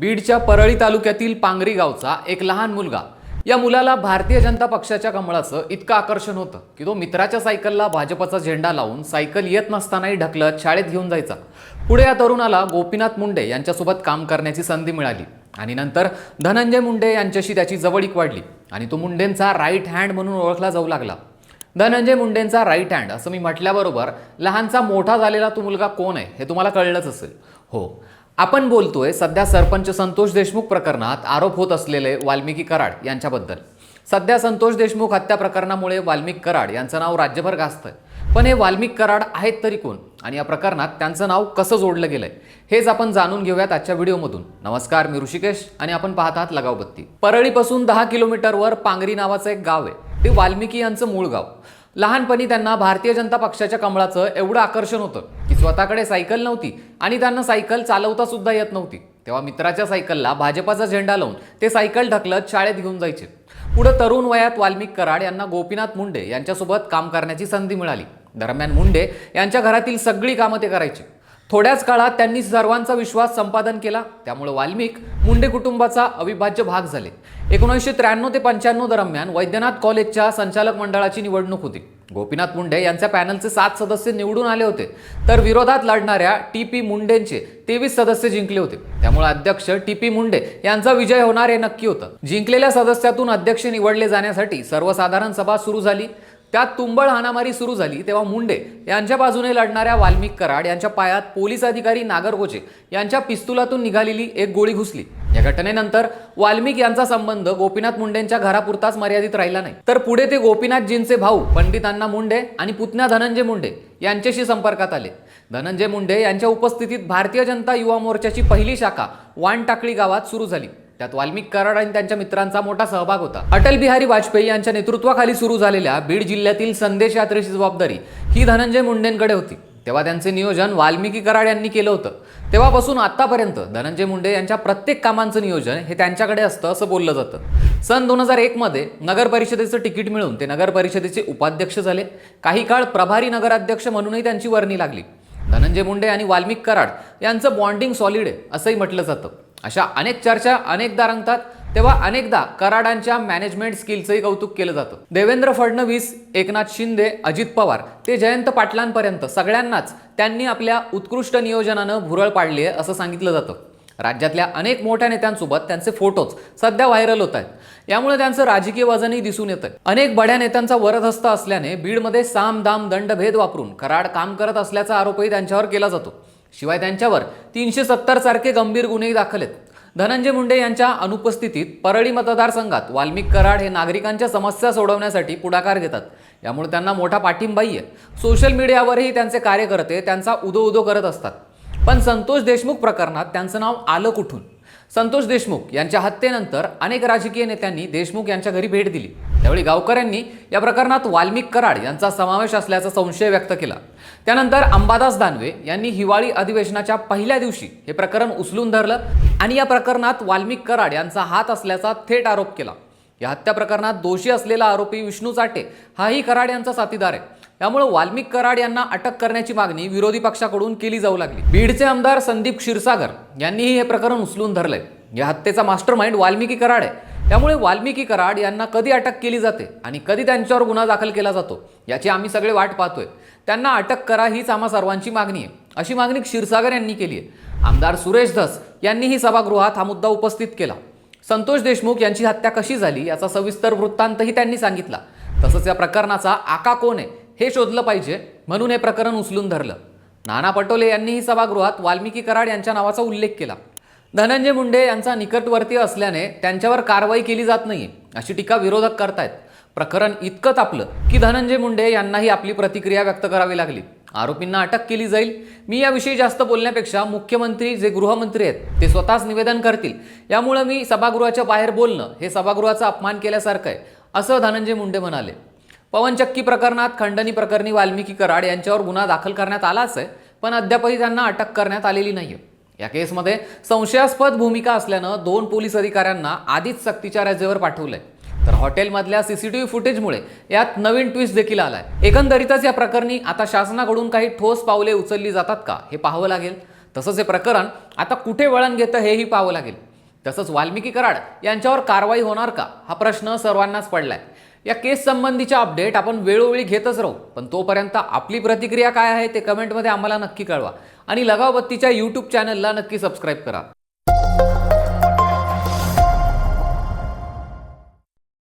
बीडच्या परळी तालुक्यातील पांगरी गावचा एक लहान मुलगा. या मुलाला भारतीय जनता पक्षाच्या कमळाचं इतकं आकर्षण होतं की तो मित्राच्या सायकलला भाजपचा झेंडा लावून सायकल येत नसतानाही ढकलत शाळेत घेऊन जायचा. पुढे या तरुणाला गोपीनाथ मुंडे यांच्यासोबत काम करण्याची संधी मिळाली आणि नंतर धनंजय मुंडे यांच्याशी त्याची जवळीक वाढली आणि तो मुंडेंचा राईट हँड म्हणून ओळखला जाऊ लागला. धनंजय मुंडेंचा राईट हँड असं मी म्हटल्याबरोबर लहानचा मोठा झालेला तो मुलगा कोण आहे हे तुम्हाला कळलंच असेल. हो आपण बोलतोय सध्या सरपंच संतोष देशमुख प्रकरणात आरोप होत असलेले वाल्मिकी कराड यांच्याबद्दल. सध्या संतोष देशमुख हत्या प्रकरणामुळे वाल्मिक कराड यांचं नाव राज्यभर गाजतंय. पण हे वाल्मिक कराड आहेत तरी कोण? आणि या प्रकरणात त्यांचं नाव कसं जोडलं गेलंय? हेच आपण जाणून घेऊयात आजच्या व्हिडिओमधून. नमस्कार मी ऋषिकेश आणि आपण पाहत आहात लगावबत्ती. परळीपासून दहा किलोमीटरवर पांगरी नावाचं एक गाव आहे. ते वाल्मिकी यांचं मूळ गाव. लहानपणी त्यांना भारतीय जनता पक्षाच्या कमळाचं एवढं आकर्षण होतं की स्वतःकडे सायकल नव्हती आणि त्यांना सायकल चालवता सुद्धा येत नव्हती. तेव्हा मित्राच्या सायकलला भाजपाचा झेंडा लावून ते सायकल ढकलत शाळेत घेऊन जायचे. पुढे तरुण वयात वाल्मिक कराड यांना गोपीनाथ मुंडे यांच्यासोबत काम करण्याची संधी मिळाली. दरम्यान मुंडे यांच्या घरातील सगळी कामं ते करायचे. थोड्याच काळात त्यांनी सर्वांचा विश्वास संपादन केला. त्यामुळे वाल्मिक मुंडे कुटुंबाचा अविभाज्य भाग झाले. एकोणीसशे त्र्याण्णव ते पंच्याण्णव दरम्यान वैद्यनाथ कॉलेजच्या संचालक मंडळाची निवडणूक होती. गोपीनाथ मुंडे यांच्या पॅनलचे सात सदस्य निवडून आले होते. तर विरोधात लढणाऱ्या टी पी मुंडेंचे तेवीस सदस्य जिंकले होते. त्यामुळे अध्यक्ष टी पी मुंडे यांचा विजय होणार हे नक्की होतं. जिंकलेल्या सदस्यातून अध्यक्ष निवडले जाण्यासाठी सर्वसाधारण सभा सुरू झाली. त्यात तुंबळ हाणामारी सुरू झाली. तेव्हा मुंडे यांच्या बाजूने लढणाऱ्या वाल्मिक कराड यांच्या पायात पोलीस अधिकारी नागरकोचे यांच्या पिस्तुलातून निघालेली एक गोळी घुसली. या घटनेनंतर वाल्मिक यांचा संबंध गोपीनाथ मुंडेंच्या घरापुरताच मर्यादित राहिला नाही. तर पुढे ते गोपीनाथजींचे भाऊ पंडितांना मुंडे आणि पुतण्या धनंजय मुंडे यांच्याशी संपर्कात आले. धनंजय मुंडे यांच्या उपस्थितीत भारतीय जनता युवा मोर्चाची पहिली शाखा वानटाकळी गावात सुरू झाली. त्यात वाल्मिक कराड आणि त्यांच्या मित्रांचा मोठा सहभाग होता. अटल बिहारी वाजपेयी यांच्या नेतृत्वाखाली सुरू झालेल्या बीड जिल्ह्यातील संदेश यात्रेची जबाबदारी ही धनंजय मुंडेंकडे होती. तेव्हा त्यांचे नियोजन वाल्मिकी कराड यांनी केलं होतं. तेव्हापासून आतापर्यंत धनंजय मुंडे यांच्या प्रत्येक कामांचं नियोजन हे त्यांच्याकडे असतं असं बोललं जातं. सन दोन हजार एकमध्ये नगर परिषदेचं तिकीट मिळून ते नगर परिषदेचे उपाध्यक्ष झाले. काही काळ प्रभारी नगराध्यक्ष म्हणूनही त्यांची वर्णी लागली. धनंजय मुंडे आणि वाल्मिक कराड यांचं बॉन्डिंग सॉलिड आहे असंही म्हटलं जातं. अशा अनेक चर्चा अनेकदा रंगतात तेव्हा अनेकदा कराडांच्या मॅनेजमेंट स्किलचंही कौतुक केलं जातं. देवेंद्र फडणवीस एकनाथ शिंदे अजित पवार ते जयंत पाटलांपर्यंत सगळ्यांनाच त्यांनी आपल्या उत्कृष्ट नियोजनानं भुरळ पाडली आहे असं सांगितलं जातं. राज्यातल्या अनेक मोठ्या नेत्यांसोबत त्यांचे फोटोज सध्या व्हायरल होत आहेत. यामुळे त्यांचं राजकीय वजनही दिसून येतं अनेक बड्या नेत्यांचा वरदहस्त असल्याने बीडमध्ये साम दाम दंडभेद वापरून कराड काम करत असल्याचा आरोपही त्यांच्यावर केला जातो. शिवाय त्यांच्यावर तीनशे सत्तर सारखे गंभीर गुन्हे दाखल आहेत. धनंजय मुंडे यांच्या अनुपस्थितीत परळी मतदारसंघात वाल्मिक कराड हे नागरिकांच्या समस्या सोडवण्यासाठी पुढाकार घेतात. यामुळे त्यांना मोठा पाठिंबाही आहे. सोशल मीडियावरही त्यांचे कार्यकर्ते त्यांचा उदो उदो करत असतात. पण संतोष देशमुख प्रकरणात त्यांचं नाव आलं कुठून? संतोष देशमुख यांच्या हत्येनंतर अनेक राजकीय नेत्यांनी देशमुख यांच्या घरी भेट दिली. त्यावेळी गावकऱ्यांनी या प्रकरणात वाल्मिक कराड यांचा समावेश असल्याचा संशय व्यक्त केला. त्यानंतर अंबादास दानवे यांनी हिवाळी अधिवेशनाच्या पहिल्या दिवशी हे प्रकरण उचलून धरलं आणि या प्रकरणात वाल्मिक कराड यांचा हात असल्याचा थेट आरोप केला. या हत्या प्रकरणात दोषी असलेला आरोपी विष्णू चाटे हाही कराड यांचा साथीदार आहे. त्यामुळे वाल्मिक कराड यांना अटक करण्याची मागणी विरोधी पक्षाकडून केली जाऊ लागली. बीडचे आमदार संदीप क्षीरसागर यांनीही हे प्रकरण उचलून धरलंय. या हत्येचा मास्टर माइंड वाल्मिकी कराड आहे. त्यामुळे वाल्मिकी कराड यांना कधी अटक केली जाते आणि कधी त्यांच्यावर गुन्हा दाखल केला जातो याची आम्ही सगळे वाट पाहतोय. त्यांना अटक करा हीच आम्हा सर्वांची मागणी आहे. अशी मागणी क्षीरसागर यांनी केली आहे. आमदार सुरेश धस यांनीही सभागृहात हा मुद्दा उपस्थित केला. संतोष देशमुख यांची हत्या कशी झाली याचा सविस्तर वृत्तांतही त्यांनी सांगितला. तसंच या प्रकरणाचा आका कोण आहे हे शोधलं पाहिजे म्हणून हे प्रकरण उचलून धरलं. नाना पटोले यांनीही सभागृहात वाल्मिकी कराड यांच्या नावाचा उल्लेख केला. धनंजय मुंडे यांचा निकटवर्तीय असल्याने त्यांच्यावर कारवाई केली जात नाही अशी टीका विरोधक करतायत. प्रकरण इतकं तापलं की धनंजय मुंडे यांनाही आपली प्रतिक्रिया व्यक्त करावी लागली. आरोपींना अटक केली जाईल. मी याविषयी जास्त बोलण्यापेक्षा मुख्यमंत्री जे गृहमंत्री आहेत ते स्वतःच निवेदन करतील. यामुळं मी सभागृहाच्या बाहेर बोलणं हे सभागृहाचा अपमान केल्यासारखं आहे असं धनंजय मुंडे म्हणाले. पवनचक्की प्रकरणात खंडणी प्रकरणी वाल्मिकी कराड यांच्यावर गुन्हा दाखल करण्यात आलाच आहे पण अद्यापही त्यांना अटक करण्यात आलेली नाहीये. या केसमध्ये संशयास्पद भूमिका असल्यानं दोन पोलीस अधिकाऱ्यांना आधीच सक्तीच्या रजेवर पाठवलंय. तर हॉटेलमधल्या सीसीटीव्ही फुटेजमुळे यात नवीन ट्विस्ट देखील आलाय. एकंदरीतच या प्रकरणी आता शासनाकडून काही ठोस पावले उचलली जातात का हे पाहावं लागेल. तसंच हे प्रकरण आता कुठे वळण घेतं हेही पाहावं लागेल. तसंच वाल्मिकी कराड यांच्यावर कारवाई होणार का हा प्रश्न सर्वांनाच पडलाय. या केस संबंधीच्या अपडेट आपण वेळोवेळी घेतच राहू. पण तोपर्यंत आपली प्रतिक्रिया काय आहे ते कमेंटमध्ये आम्हाला नक्की कळवा. आणि लगावबत्तीच्या यूट्यूब चॅनलला नक्की सबस्क्राईब करा.